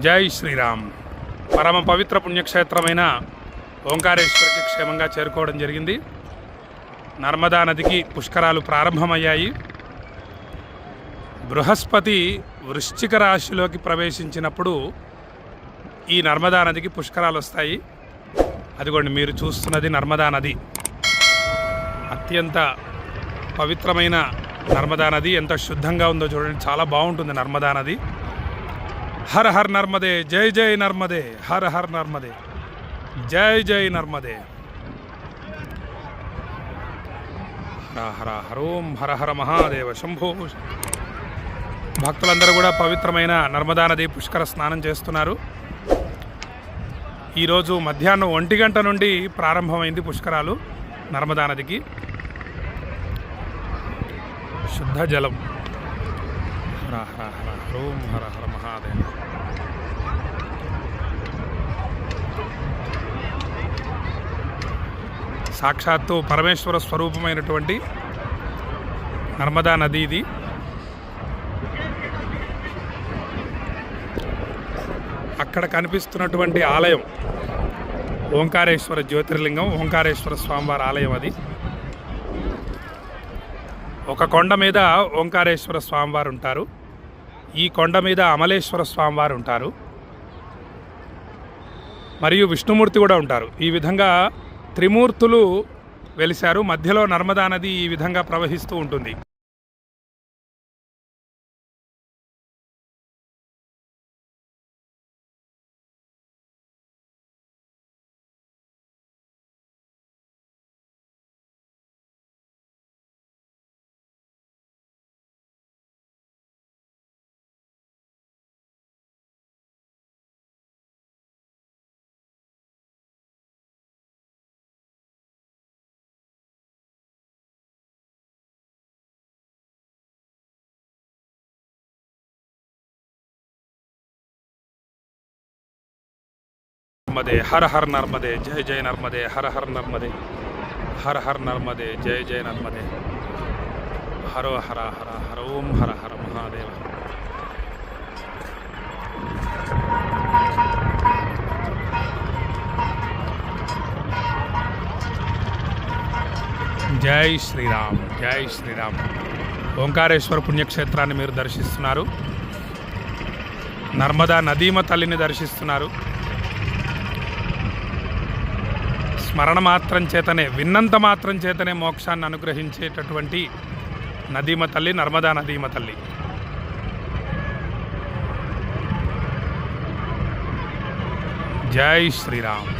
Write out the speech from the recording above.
జై శ్రీరామ్. పరమ పవిత్ర పుణ్యక్షేత్రమైన ఓంకారేశ్వరికి క్షేమంగా చేరుకోవడం జరిగింది. నర్మదా నదికి పుష్కరాలు ప్రారంభమయ్యాయి. బృహస్పతి వృశ్చిక రాశిలోకి ప్రవేశించినప్పుడు ఈ నర్మదా నదికి పుష్కరాలు వస్తాయి. అదిగోండి మీరు చూస్తున్నది నర్మదా నది. అత్యంత పవిత్రమైన నర్మదా నది. ఎంత శుద్ధంగా ఉందో చూడండి చాలా బాగుంటుంది నర్మదా నది. హర్ హర్ నర్మదే జై జై నర్మదే హర్ హర్ నర్మదే జై జై నర్మదే. హర హర హరోం హర హర మహాదేవ శంభో. భక్తులందరూ కూడా పవిత్రమైన నర్మదా నది పుష్కర స్నానం చేస్తున్నారు. ఈరోజు మధ్యాహ్నం ఒంటి గంట నుండి ప్రారంభమైంది పుష్కరాలు నర్మదా నదికి. శుద్ధ జలం. హర హర హర హ్రోం హర హర మహాదేవ సాక్షాత్తు పరమేశ్వర స్వరూపమైనటువంటి నర్మదా నది ఇది అక్కడ కనిపిస్తున్నటువంటి ఆలయం ఓంకారేశ్వర జ్యోతిర్లింగం ఓంకారేశ్వర స్వామివారి ఆలయం అది ఒక కొండ మీద ఓంకారేశ్వర స్వామివారు ఉంటారు. ఈ కొండ మీద అమలేశ్వర స్వామివారు ఉంటారు. మరియు విష్ణుమూర్తి కూడా ఉంటారు. ఈ విధంగా త్రిమూర్తులు వెలిశారు. మధ్యలో నర్మదా నది ఈ విధంగా ప్రవహిస్తూ ఉంటుంది. నర్మదే హర హర్ నర్మదే జయ జయ నర్మదే హర హర్ నర్మదే హర హర్ నర్మదే జయ జయ నర్మదే. హరో హర హర హర ఓం హర హర మహాదేవ. జై శ్రీరామ్ జై శ్రీరామ్. ఓంకారేశ్వర పుణ్యక్షేత్రాన్ని మీరు దర్శిస్తున్నారు. నర్మదా నదీమ తల్లిని దర్శిస్తున్నారు. స్మరణ మాత్రం చేతనే విన్నంత మాత్రం చేతనే మోక్షాన్ని అనుగ్రహించేటటువంటి నదీమ తల్లి నర్మదా నదీమ తల్లి. జై శ్రీరామ్.